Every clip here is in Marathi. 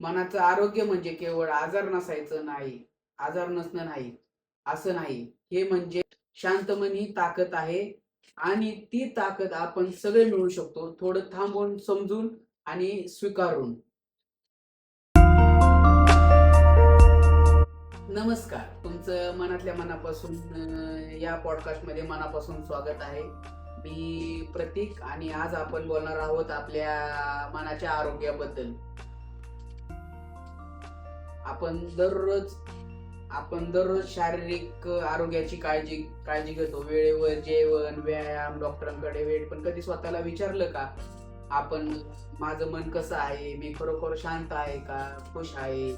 मनाचं आरोग्य म्हणजे केवळ आजार नसायचं नाही आजार नसणं नाही असं नाही. हे म्हणजे शांत मन ही ताकद आहे आणि ती ताकद आपण सगळे मिळू शकतो थोडं थांबून समजून आणि स्वीकारून. नमस्कार. तुमचं मनातल्या मनापासून या पॉडकास्टमध्ये मनापासून स्वागत आहे. मी प्रतीक आणि आज आपण बोलणार आहोत आपल्या मनाच्या आरोग्याबद्दल. आपण दररोज आपण दररोज शारीरिक आरोग्याची काळजी काळजी घेतो. वेळेवर जेवण व्यायाम डॉक्टरांकडे वेळ. पण कधी स्वतःला विचारलं का आपण माझं मन कसं आहे? मी खरोखर शांत आहे का? खुश आहे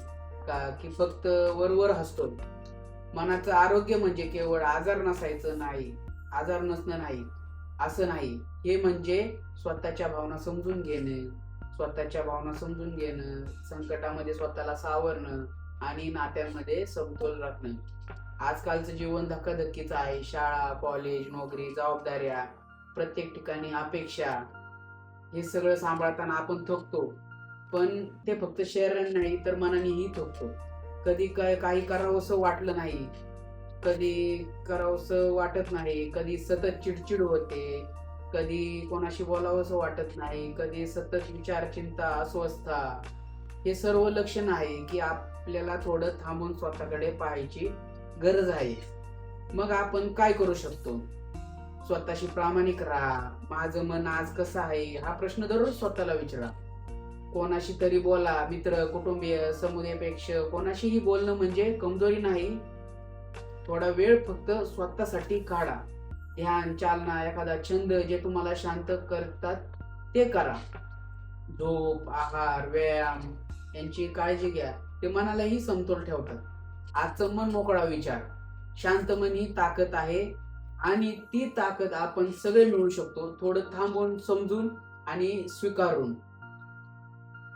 का? की फक्त वरवर हसतो. मनाचं आरोग्य म्हणजे केवळ आजार नसायचं नाही आजार नसणं नाही असं नाही. हे म्हणजे स्वतःच्या भावना समजून घेणे. स्वतःच्या भावना समजून घेणं संकटामध्ये स्वतःला सावरणं आणि नात्यांमध्ये समतोल राखणं. आजकालचं जीवन धकाधकीचं आहे. शाळा कॉलेज नोकरी जबाबदाऱ्या प्रत्येक ठिकाणी अपेक्षा हे सगळं सांभाळताना आपण थकतो. पण ते फक्त शरीराने नाही तर मनानेही थकतो. कधी काय काही करावंसं वाटलं नाही. कधी करावंसं वाटत नाही. कधी सतत चिडचिड होते. कधी कोणाशी बोलावंसं वाटत नाही कधी सतत विचार चिंता अस्वस्थता हे सर्व लक्षण आहे की आपल्याला थोडं थांबून स्वतःकडे पाहायची गरज आहे. मग आपण काय करू शकतो? स्वतःशी प्रामाणिक राहा. माझं मन आज कसं आहे हा प्रश्न दररोज स्वतःला विचारा. कोणाशी तरी बोला मित्र कुटुंबीय समुदायपेक्ष कोणाशीही बोलणं म्हणजे कमजोरी नाही. थोडा वेळ फक्त स्वतःसाठी काढा. ध्यान चालना एखादा छंद जे तुम्हाला शांत करतात ते करा. झोप आहार व्यायाम यांची काळजी घ्या. ते मनालाही समतोल ठेवतात. आजचं मन मोकळा विचार. शांत मन ही ताकद आहे आणि ती ताकद आपण सगळे मिळू शकतो. थोडं थांबून समजून आणि स्वीकारून.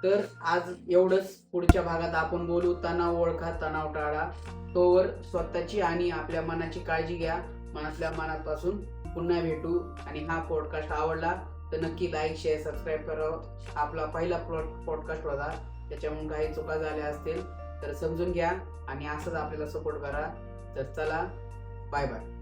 तर आज एवढंच. पुढच्या भागात आपण बोलू. तणाव ओळखा तणाव टाळा. तोवर स्वतःची आणि आपल्या मनाची काळजी घ्या. मनातल्या मनापासून पुन्हा भेटू. आणि हा पॉडकास्ट आवडला तर नक्की लाईक शेअर सबस्क्राईब करावं. आपला पहिला पॉडकास्ट होता. त्याच्यामुळे काही चुका झाल्या असतील तर समजून घ्या. आणि असंच आपल्याला सपोर्ट करा. तर चला बाय बाय